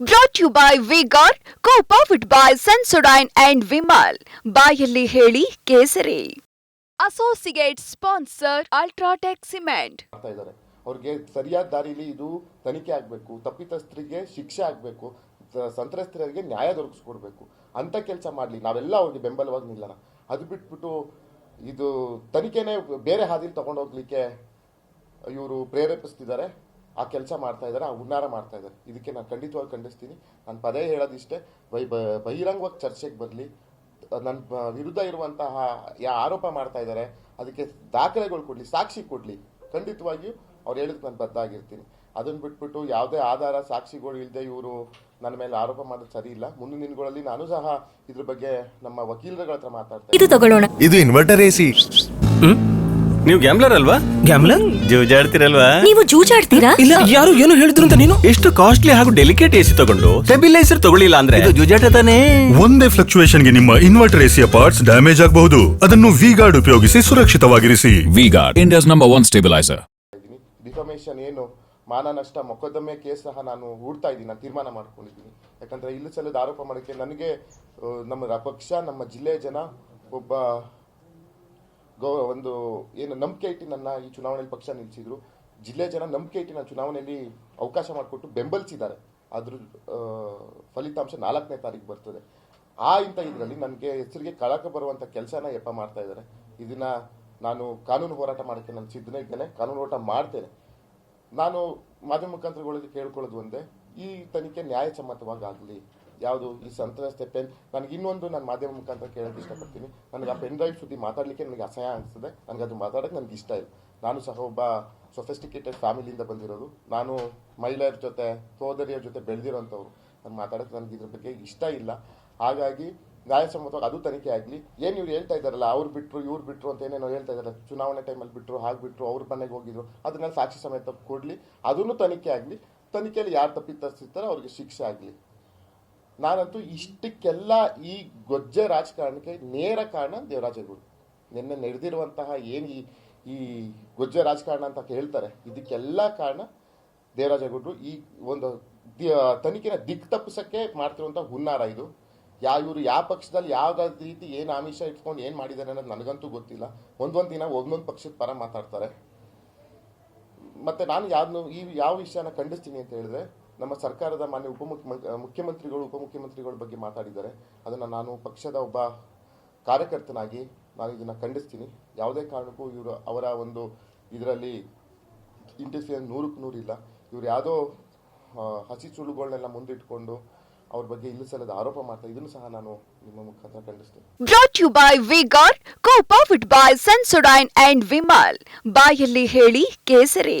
Brought you by V Guard co powered by Sensodyne and Vimal ಬಾಯಲ್ಲಿ ಹೇಳಿ ಕೇಸರಿ. Associate sponsor UltraTech cement ಮಾಡ್ತಾ ಇದ್ದಾರೆ. ಅವ್ರಿಗೆ ಸರಿಯಾದ ದಾರಿಲಿ ಇದು ತನಿಖೆ ಆಗಬೇಕು, ತಪ್ಪಿತಸ್ಥರಿಗೆ ಶಿಕ್ಷೆ ಆಗಬೇಕು ಸಂತ್ರಸ್ತರಿಗೆ ನ್ಯಾಯ ದೊರಕಿಸ್ಕೊಡ್ಬೇಕು. ಅಂತ ಕೆಲಸ ಮಾಡಲಿ. ನಾವೆಲ್ಲ ಅವ್ರಿಗೆ ಬೆಂಬಲವಾಗಿ ನಿಲ್ಲೋಣ. ಅದು ಬಿಟ್ಬಿಟ್ಟು ಇದು ತನಿಖೆನೇ ಬೇರೆ ಹಾದಿಲಿ ತಗೊಂಡೋಗ್ಲಿಕ್ಕೆ ಇವರು ಪ್ರೇರೇಪಿಸ್ತಿದ್ದಾರೆ. ಆ ಕೆಲಸ ಮಾಡ್ತಾ ಇದ್ದಾರೆ ಆ ಹುನ್ನಾರ ಮಾಡ್ತಾ ಇದ್ದಾರೆ. ಇದಕ್ಕೆ ನಾನು ಖಂಡಿತವಾಗಿ ಖಂಡಿಸ್ತೀನಿ. ನಾನು ಪದೇ ಹೇಳೋದಿಷ್ಟೇ ಬೈ ಬ- ಬಹಿರಂಗವಾಗಿ ಚರ್ಚೆಗೆ ಬರಲಿ. ನನ್ನ ವಿರುದ್ಧ ಇರುವಂತಹ ಯಾ ಆರೋಪ ಮಾಡ್ತಾ ಇದ್ದಾರೆ ಅದಕ್ಕೆ ದಾಖಲೆಗಳು ಕೊಡಲಿ ಸಾಕ್ಷಿ ಕೊಡಲಿ. ಖಂಡಿತವಾಗಿಯೂ ಅವ್ರು ಹೇಳಿದ್ ನಾನು ಬದ್ಧ ಆಗಿರ್ತೀನಿ ಅದನ್ನ ಬಿಟ್ಬಿಟ್ಟು ಯಾವುದೇ ಆಧಾರ ಸಾಕ್ಷಿಗಳು ಇಲ್ಲದೆ ಇವರು ನನ್ನ ಮೇಲೆ ಆರೋಪ ಮಾಡೋದು ಸರಿ ಇಲ್ಲ. ಮುಂದಿನ ದಿನಗಳಲ್ಲಿ ನಾನು ಸಹ ಇದ್ರ ಬಗ್ಗೆ ನಮ್ಮ ವಕೀಲರುಗಳ ಹತ್ರ ಮಾತಾಡ್ತೇನೆ ಇದು ತಗೊಳ್ಳೋಣ. ಇದು ಇನ್ವರ್ಟರ್ ಎಸಿ ನೀವು ಗ್ಯಾಮ್ಲರ್ ಅಲ್ವಾ? ಗ್ಯಾಮ್ಲರ್ ಜೂಜಾಡ್ತಿರಲ್ವಾ? ನೀವು ಜೂಜಾಡ್ತೀರಾ? ಇಲ್ಲ ಯಾರು ಏನು ಹೇಳಿದ್ರು ಅಂತ ನೀನು? ಎಷ್ಟು ಕಾಸ್ಟ್ಲಿ ಹಾಗೂ ಡೆಲಿಕೇಟ್ ಎಸಿ ತಗೊಂಡು ಸ್ಟೆಬಿಲೈಸರ್ ತಗೊಳ್ಳಿಲ್ಲ ಅಂದ್ರೆ? ಇದು ಜೂಜಾಟ ತಾನೇ? ಒಂದೇ ಫ್ಲಕ್ಚುಯೇಷನ್ಗೆ ನಿಮ್ಮ ಇನ್ವರ್ಟರ್ ಎಸಿಯ ಪಾರ್ಟ್ಸ್ ಡ್ಯಾಮೇಜ್ ಆಗಬಹುದು. ಅದನ್ನು ವಿ ಗಾರ್ಡ್ ಉಪಯೋಗಿಸಿ ಸುರಕ್ಷಿತವಾಗಿರಿಸಿ. V Guard India's number one stabiliser defamation ಏನು? ಮಾನ ನಷ್ಟ ಮೊಕದ್ದಮೆ ಕೇಸ್ ಸಹ ನಾನು ಹೂಡ್ತಾ ಇದ್ದೀನಿ ನಾನು ತೀರ್ಮಾನ ಮಾಡ್ಕೊಂಡಿದ್ದೀನಿ. ಯಾಕಂದ್ರೆ ಇಲ್ಲಿ ಸಲ್ಲದ ಆರೋಪ ಮಾಡೋಕ್ಕೆ ನನಗೆ ನಮ್ಮ ಪಕ್ಷ ನಮ್ಮ ಜಿಲ್ಲೆಯ ಜನ ಒಬ್ಬ ಗೌ, ಒಂದು, ಏನು ನಂಬಿಕೆ ಇಟ್ಟು ನನ್ನ ಈ ಚುನಾವಣೆಯಲ್ಲಿ ಪಕ್ಷ ನಿಲ್ಲಿಸಿದ್ರು ಜಿಲ್ಲೆ ಜನ ನಂಬಿಕೆ ಇಟ್ಟು ನಾನು ಚುನಾವಣೆಯಲ್ಲಿ ಅವಕಾಶ ಮಾಡಿಕೊಟ್ಟು ಬೆಂಬಲಿಸಿದ್ದಾರೆ. ಅದ್ರ ಫಲಿತಾಂಶ ನಾಲ್ಕನೇ ತಾರೀಕು ಬರ್ತದೆ. ಆ ಇಂಥ ಇದರಲ್ಲಿ ನನಗೆ ಹೆಸರಿಗೆ ಕಳಕ ಬರುವಂಥ ಕೆಲಸನ ಯಪ್ಪ ಮಾಡ್ತಾ ಇದ್ದಾರೆ. ಇದನ್ನ ನಾನು ಕಾನೂನು ಹೋರಾಟ ಮಾಡೋಕ್ಕೆ ನಾನು ಸಿದ್ಧನೇ ಇದ್ದೇನೆ. ಕಾನೂನು ಹೋರಾಟ ಮಾಡ್ತೇನೆ. ನಾನು ಮಾಧ್ಯಮ ಮುಖಾಂತರಗಳಲ್ಲಿ ಕೇಳ್ಕೊಳ್ಳೋದು ಒಂದೇ, ಈ ತನಿಖೆ ನ್ಯಾಯಸಮ್ಮತವಾಗಿ ಆಗಲಿ ಯಾವುದು ಈ ಸಂತ್ರಸ್ತೆ ಪೆನ್ ನನಗೆ ಇನ್ನೊಂದು ನಾನು ಮಾಧ್ಯಮ ಮುಖಾಂತರ ಕೇಳೋಕೆ ಇಷ್ಟಪಡ್ತೀನಿ. ನನಗೆ ಆ ಪೆನ್ ಡ್ರೈವ್ ಸುದ್ದಿ ಮಾತಾಡಲಿಕ್ಕೆ ನನಗೆ ಅಸಹ್ಯ ಅನಿಸ್ತದೆ ನನಗೆ ಅದು ಮಾತಾಡೋಕ್ಕೆ ನನಗೆ ಇಷ್ಟ ಇಲ್ಲ. ನಾನು ಸಹ ಒಬ್ಬ ಸೊಫೆಸ್ಟಿಕೇಟೆಡ್ ಫ್ಯಾಮಿಲಿಯಿಂದ ಬಂದಿರೋದು. ನಾನು ಮಹಿಳೆಯರ ಜೊತೆ, ಸೋದರಿಯರ ಜೊತೆ ಬೆಳೆದಿರೋಂಥವ್ರು. ನಾನು ಮಾತಾಡೋಕ್ಕೆ ನನಗೆ ಇದ್ರ ಬಗ್ಗೆ ಇಷ್ಟ ಇಲ್ಲ. ಹಾಗಾಗಿ ನ್ಯಾಯಸಮ್ಮತವಾಗಿ ಅದು ತನಿಖೆ ಆಗಲಿ. ಏನು ಇವ್ರು ಹೇಳ್ತಾ ಇದ್ದಾರಲ್ಲ, ಅವ್ರು ಬಿಟ್ಟರು ಇವ್ರು ಬಿಟ್ಟರು ಅಂತ ಏನೇನೋ ಹೇಳ್ತಾ ಇದ್ದಾರೆ ಚುನಾವಣೆ ಟೈಮಲ್ಲಿ ಬಿಟ್ಟರು ಹಾಗೆ ಬಿಟ್ಟರು ಅವ್ರ ಮನೆಗೆ ಹೋಗಿದ್ರು ಅದನ್ನ ಸಾಕ್ಷಿ ಸಮೇತ ಕೊಡಲಿ. ಅದನ್ನು ತನಿಖೆ ಆಗಲಿ. ತನಿಖೆಯಲ್ಲಿ ಯಾರು ತಪ್ಪಿತಸ್ತಿರ್ತಾರೋ ಅವ್ರಿಗೆ ಶಿಕ್ಷೆ ಆಗಲಿ. ನಾನಂತೂ ಇಷ್ಟಕ್ಕೆಲ್ಲ ಈ ಗೊಜ್ಜೆ ರಾಜಕಾರಣಕ್ಕೆ ನೇರ ಕಾರಣ ದೇವರಾಜೇಗೌಡ ನಿನ್ನೆ ನಡೆದಿರುವಂತಹ ಏನು ಈ ಈ ಗೊಜ್ಜೆ ರಾಜಕಾರಣ ಅಂತ ಹೇಳ್ತಾರೆ, ಇದಕ್ಕೆಲ್ಲ ಕಾರಣ ದೇವರಾಜೇಗೌಡರು ಈ ಒಂದು ತನಿಖೆನ ದಿಕ್ ತಪ್ಪಿಸಕ್ಕೆ ಮಾಡ್ತಿರುವಂಥ ಹುನ್ನಾರ ಇದು. ಯಾ ಇವರು ಯಾವ ಪಕ್ಷದಲ್ಲಿ ಯಾವ ರೀತಿ ಏನು ಆಮಿಷ ಇಟ್ಕೊಂಡು ಏನು ಮಾಡಿದ್ದಾರೆ ಅನ್ನೋದು ನನಗಂತೂ ಗೊತ್ತಿಲ್ಲ. ಒಂದೊಂದು ದಿನ ಒಂದೊಂದು ಪಕ್ಷದ ಪರ ಮಾತಾಡ್ತಾರೆ. ಮತ್ತೆ ನಾನು ಯಾವ್ದು ಈ ಯಾವ ವಿಷಯನ ಖಂಡಿಸ್ತೀನಿ ಅಂತ ಹೇಳಿದ್ರೆ ನಮ್ಮ ಸರ್ಕಾರದ ಮಾನ್ಯ ಉಪಮುಖ್ಯ ಮುಖ್ಯಮಂತ್ರಿಗಳು, ಉಪಮುಖ್ಯಮಂತ್ರಿಗಳ ಬಗ್ಗೆ ಮಾತಾಡಿದ್ದಾರೆ. ಅದನ್ನು ನಾನು ಪಕ್ಷದ ಒಬ್ಬ ಕಾರ್ಯಕರ್ತನಾಗಿ ನಾನು ಇದನ್ನು ಖಂಡಿಸ್ತೀನಿ. ಯಾವುದೇ ಕಾರಣಕ್ಕೂ ಇವರು ಅವರ ಒಂದು ಇದರಲ್ಲಿ ಇಂಟರ್ಫಿಯರ್ ನೂರಕ್ಕೆ ನೂರಿಲ್ಲ ಇವರು ಯಾವುದೋ ಹಸಿ ಸುಳ್ಳುಗಳನ್ನೆಲ್ಲ ಮುಂದಿಟ್ಕೊಂಡು ಅವ್ರ ಬಗ್ಗೆ ಇಲ್ಲಿ ಸಲದ ಆರೋಪ ಮಾಡ್ತಾ ಇದನ್ನು ಸಹ ನಾನು ನಿಮ್ಮ ಮುಖಾಂತರ ಖಂಡಿಸ್ತೀನಿ. Brought you by V Guard co powered by Sensodyne and Vimal ಬಾಯಲ್ಲಿ ಹೇಳಿ ಕೇಸರಿ.